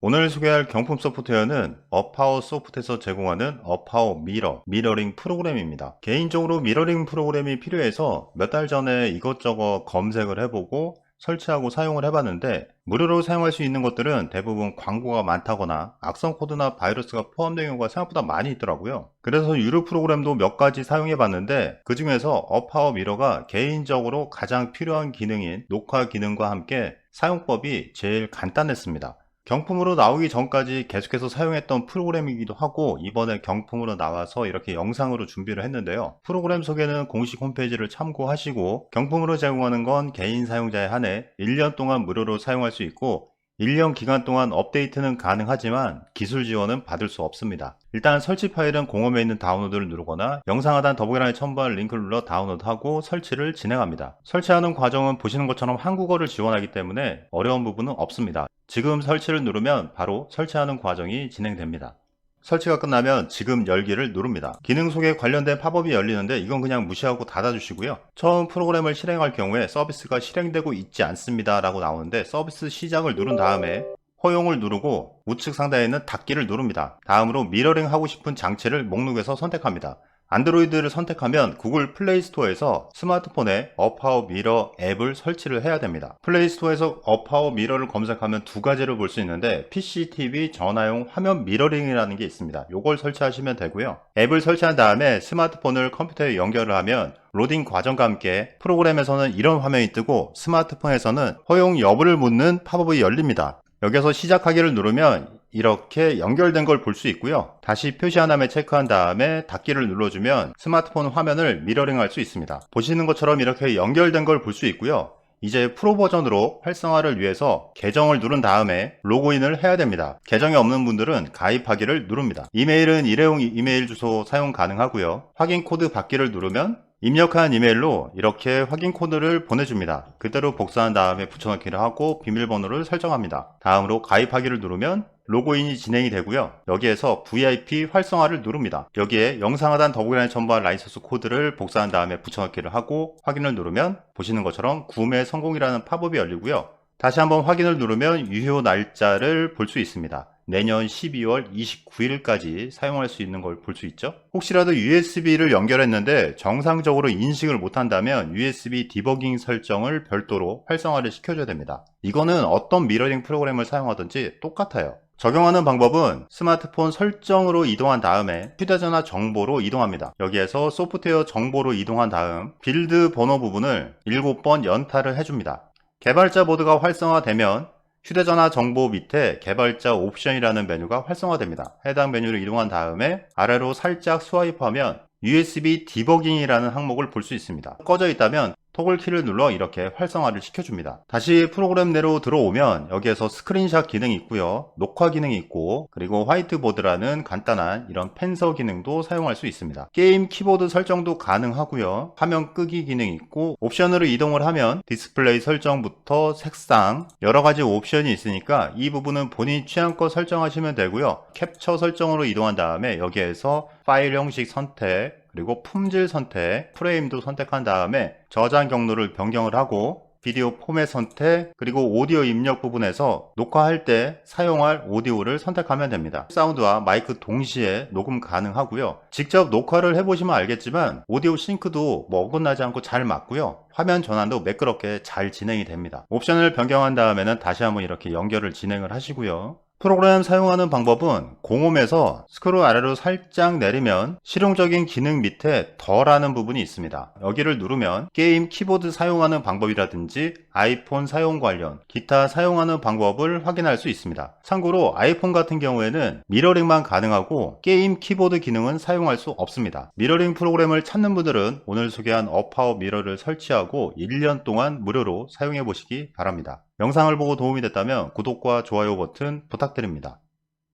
오늘 소개할 경품 소프트웨어는 어파워 소프트에서 제공하는 어파워 미러, 미러링 프로그램입니다. 개인적으로 미러링 프로그램이 필요해서 몇 달 전에 이것저것 검색을 해보고 설치하고 사용을 해봤는데 무료로 사용할 수 있는 것들은 대부분 광고가 많다거나 악성 코드나 바이러스가 포함된 경우가 생각보다 많이 있더라고요. 그래서 유료 프로그램도 몇 가지 사용해 봤는데 그 중에서 어파워 미러가 개인적으로 가장 필요한 기능인 녹화 기능과 함께 사용법이 제일 간단했습니다. 경품으로 나오기 전까지 계속해서 사용했던 프로그램이기도 하고 이번에 경품으로 나와서 이렇게 영상으로 준비를 했는데요. 프로그램 소개는 공식 홈페이지를 참고하시고 경품으로 제공하는 건 개인 사용자에 한해 1년 동안 무료로 사용할 수 있고 1년 기간 동안 업데이트는 가능하지만 기술 지원은 받을 수 없습니다. 일단 설치 파일은 공홈에 있는 다운로드를 누르거나 영상 하단 더보기란에 첨부한 링크를 눌러 다운로드하고 설치를 진행합니다. 설치하는 과정은 보시는 것처럼 한국어를 지원하기 때문에 어려운 부분은 없습니다. 지금 설치를 누르면 바로 설치하는 과정이 진행됩니다. 설치가 끝나면 지금 열기를 누릅니다. 기능 소개 관련된 팝업이 열리는데 이건 그냥 무시하고 닫아주시고요. 처음 프로그램을 실행할 경우에 서비스가 실행되고 있지 않습니다 라고 나오는데 서비스 시작을 누른 다음에 허용을 누르고 우측 상단에 있는 닫기를 누릅니다. 다음으로 미러링 하고 싶은 장치를 목록에서 선택합니다. 안드로이드를 선택하면 구글 플레이 스토어에서 스마트폰에 어파워 미러 앱을 설치를 해야 됩니다. 플레이 스토어에서 어파워 미러를 검색하면 두 가지를 볼 수 있는데 PC, TV, 전화용 화면 미러링이라는 게 있습니다. 이걸 설치하시면 되고요. 앱을 설치한 다음에 스마트폰을 컴퓨터에 연결을 하면 로딩 과정과 함께 프로그램에서는 이런 화면이 뜨고 스마트폰에서는 허용 여부를 묻는 팝업이 열립니다. 여기서 시작하기를 누르면 이렇게 연결된 걸 볼 수 있고요. 다시 표시 하나에 체크한 다음에 닫기를 눌러주면 스마트폰 화면을 미러링 할 수 있습니다. 보시는 것처럼 이렇게 연결된 걸 볼 수 있고요. 이제 프로 버전으로 활성화를 위해서 계정을 누른 다음에 로그인을 해야 됩니다. 계정이 없는 분들은 가입하기를 누릅니다. 이메일은 일회용 이메일 주소 사용 가능하고요. 확인 코드 받기를 누르면 입력한 이메일로 이렇게 확인 코드를 보내줍니다. 그대로 복사한 다음에 붙여넣기를 하고 비밀번호를 설정합니다. 다음으로 가입하기를 누르면 로그인이 진행이 되고요. 여기에서 VIP 활성화를 누릅니다. 여기에 영상 하단 더보기란에 첨부한 라이선스 코드를 복사한 다음에 붙여넣기를 하고 확인을 누르면 보시는 것처럼 구매 성공이라는 팝업이 열리고요. 다시 한번 확인을 누르면 유효 날짜를 볼 수 있습니다. 내년 12월 29일까지 사용할 수 있는 걸 볼 수 있죠. 혹시라도 USB를 연결했는데 정상적으로 인식을 못한다면 USB 디버깅 설정을 별도로 활성화를 시켜줘야 됩니다. 이거는 어떤 미러링 프로그램을 사용하든지 똑같아요. 적용하는 방법은 스마트폰 설정으로 이동한 다음에 휴대전화 정보로 이동합니다. 여기에서 소프트웨어 정보로 이동한 다음 빌드 번호 부분을 7번 연타를 해줍니다. 개발자 모드가 활성화되면 휴대전화 정보 밑에 개발자 옵션이라는 메뉴가 활성화됩니다. 해당 메뉴를 이동한 다음에 아래로 살짝 스와이프하면 USB 디버깅이라는 항목을 볼 수 있습니다. 꺼져 있다면 토글 키를 눌러 이렇게 활성화를 시켜줍니다. 다시 프로그램 내로 들어오면 여기에서 스크린샷 기능이 있고요. 녹화 기능이 있고 그리고 화이트보드라는 간단한 이런 펜서 기능도 사용할 수 있습니다. 게임 키보드 설정도 가능하고요. 화면 끄기 기능이 있고 옵션으로 이동을 하면 디스플레이 설정부터 색상 여러 가지 옵션이 있으니까 이 부분은 본인 취향껏 설정하시면 되고요. 캡처 설정으로 이동한 다음에 여기에서 파일 형식 선택 그리고 품질 선택, 프레임도 선택한 다음에 저장 경로를 변경을 하고 비디오 포맷 선택, 그리고 오디오 입력 부분에서 녹화할 때 사용할 오디오를 선택하면 됩니다. 사운드와 마이크 동시에 녹음 가능하고요. 직접 녹화를 해보시면 알겠지만 오디오 싱크도 뭐 어긋나지 않고 잘 맞고요. 화면 전환도 매끄럽게 잘 진행이 됩니다. 옵션을 변경한 다음에는 다시 한번 이렇게 연결을 진행을 하시고요. 프로그램 사용하는 방법은 공홈에서 스크롤 아래로 살짝 내리면 실용적인 기능 밑에 더라는 부분이 있습니다. 여기를 누르면 게임 키보드 사용하는 방법이라든지 아이폰 사용 관련 기타 사용하는 방법을 확인할 수 있습니다. 참고로 아이폰 같은 경우에는 미러링만 가능하고 게임 키보드 기능은 사용할 수 없습니다. 미러링 프로그램을 찾는 분들은 오늘 소개한 어파워 미러를 설치하고 1년 동안 무료로 사용해 보시기 바랍니다. 영상을 보고 도움이 됐다면 구독과 좋아요 버튼 부탁드립니다.